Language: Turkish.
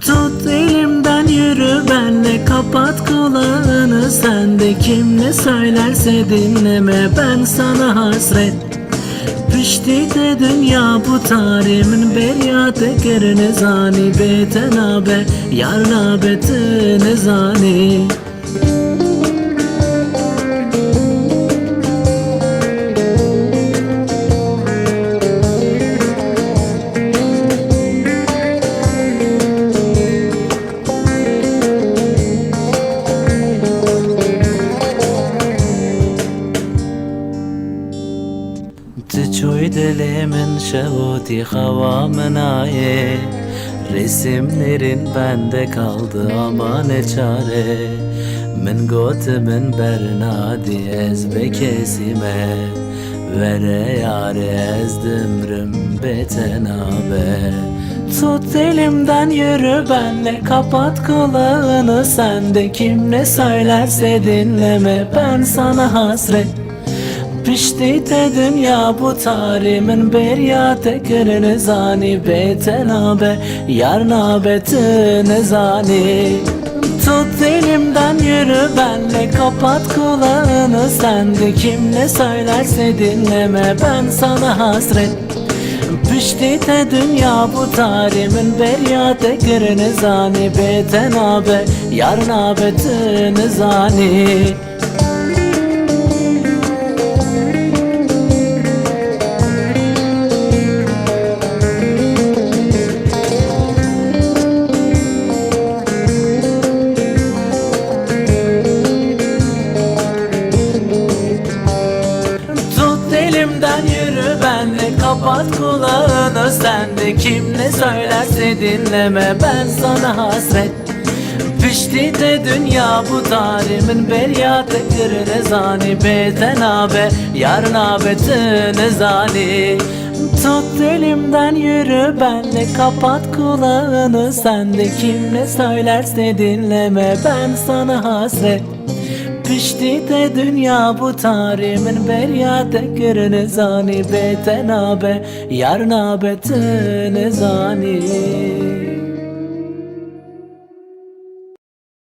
Tut elimden yürü benle kapat kulağını. Sen de kim ne söylerse dinleme ben sana hasret. Pişti de dünya bu tarimin beryatı. Kırını zani Beten abe yar nabetini zani Tıçoy dilimin şevoti havamın aye Resimlerin bende kaldı ama ne çare. Min gotimin bernadi ez bekesime Vere yare ez dümrüm betenabe Tut elimden yürü benle kapat kulağını Sen de kim ne söylerse dinleme ben sana hasret Pişti de dünya bu tarimin beryate kırını zani betenabe yar nabetine zani? Tut elimden yürü benle kapat kulağını Sen de kim ne söylerse dinleme ben sana hasret. Pişti de dünya bu tarimin beryate kırını zani betenabe yar nabetine zani kapat kulağını Sen de kim ne söylerse dinleme ben sana hasret. Pişti de dünya bu tarimin beryatı kırını zani Beten abe yar nabetine zani. Tut elimden yürü benle kapat kulağını Sen de kim ne söylerse dinleme ben sana hasret Pişti de dünya bu tarimin beryate kırını zani beten abe yar nabetine zani